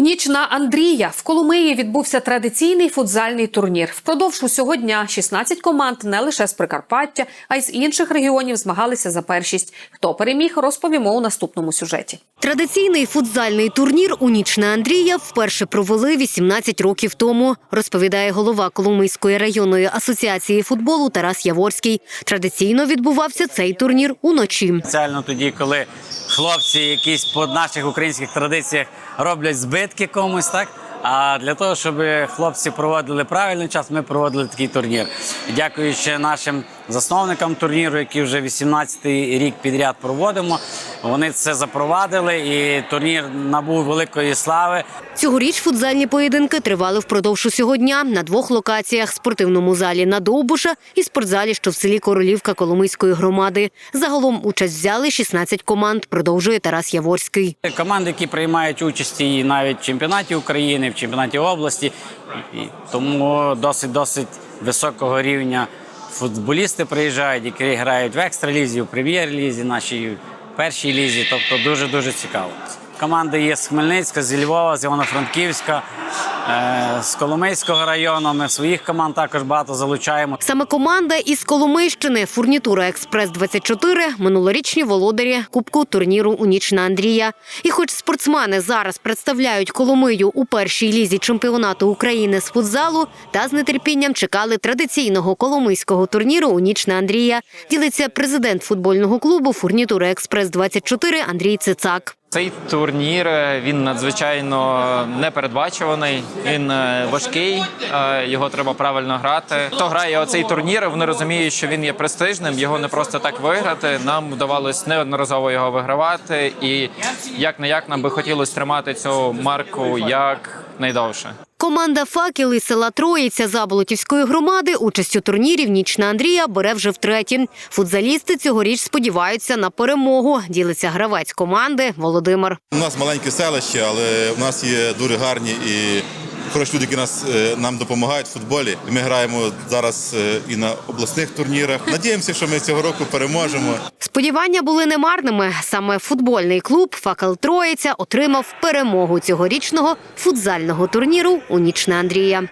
У ніч на Андрія в Коломиї відбувся традиційний футзальний турнір. Впродовж усього дня 16 команд не лише з Прикарпаття, а й з інших регіонів змагалися за першість. Хто переміг, розповімо у наступному сюжеті. Традиційний футзальний турнір у ніч на Андрія вперше провели 18 років тому, розповідає голова Коломийської районної асоціації футболу Тарас Яворський. Традиційно відбувався цей турнір уночі. Спеціально тоді, коли хлопці якісь по наших українських традиціях роблять збитки комусь, так. А для того, щоб хлопці проводили правильний час, ми проводили такий турнір. Дякуючи нашим засновникам турніру, які вже 18-й рік підряд проводимо. Вони це запровадили, і турнір набув великої слави. Цьогоріч футзальні поєдинки тривали впродовж усього дня на двох локаціях: спортивному залі на Довбуша і спортзалі, що в селі Королівка Коломийської громади. Загалом участь взяли 16 команд. Продовжує Тарас Яворський. Команди, які приймають участь і навіть в чемпіонаті України, в чемпіонаті області, і тому досить досить високого рівня футболісти приїжджають, які грають в екстралізі, в прем'єр-лізі, нашій першій лізі. Тобто дуже дуже цікаво. Команди є з Хмельницька, зі Львова, з Івано-Франківська, з Коломийського району. Ми своїх команд також багато залучаємо. Саме команда із Коломийщини Фурнітура Експрес 24 минулорічні володарі Кубку турніру у ніч на Андрія. І хоч спортсмени зараз представляють Коломию у першій лізі чемпіонату України з футзалу, та з нетерпінням чекали традиційного коломийського турніру у ніч на Андрія. Ділиться президент футбольного клубу Фурнітура Експрес 24 Андрій Цицак. Цей турнір е, він надзвичайно непередбачуваний. Він е, важкий, е, його треба правильно грати. Хто грає оцей турнір, вони розуміють, що він є престижним. Його не просто так виграти. Нам вдавалось неодноразово його вигравати, і як не як нам би хотілося тримати цю марку як найдовше. Команда «Факел» із села Троїця Заболотівської громади участь у турнірі в ніч на Андрія бере вже втретє. Футзалісти цьогоріч сподіваються на перемогу. Ділиться гравець команди Володимир. У нас маленьке селище, але у нас є дуже гарні і хороші люди, які нас, е, нам допомагають в футболі. Ми граємо зараз е, і на обласних турнірах. Надіємося, що ми цього року переможемо. Сподівання були немарними. Саме футбольний клуб «Факел Троїця» отримав перемогу цьогорічного футзального турніру у ніч на Андрія.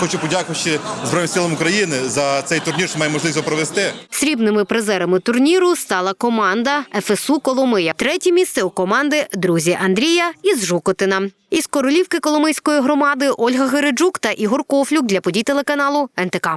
Хочу подякувати Збройним силам України за цей турнір, що маємо можливість провести. Срібними призерами турніру стала команда ФСУ Коломия. Третє місце у команди друзі Андрія із Жукотина. Із королівки Коломийської громади Ольга Гереджук та Ігор Кофлюк для подій телеканалу НТК.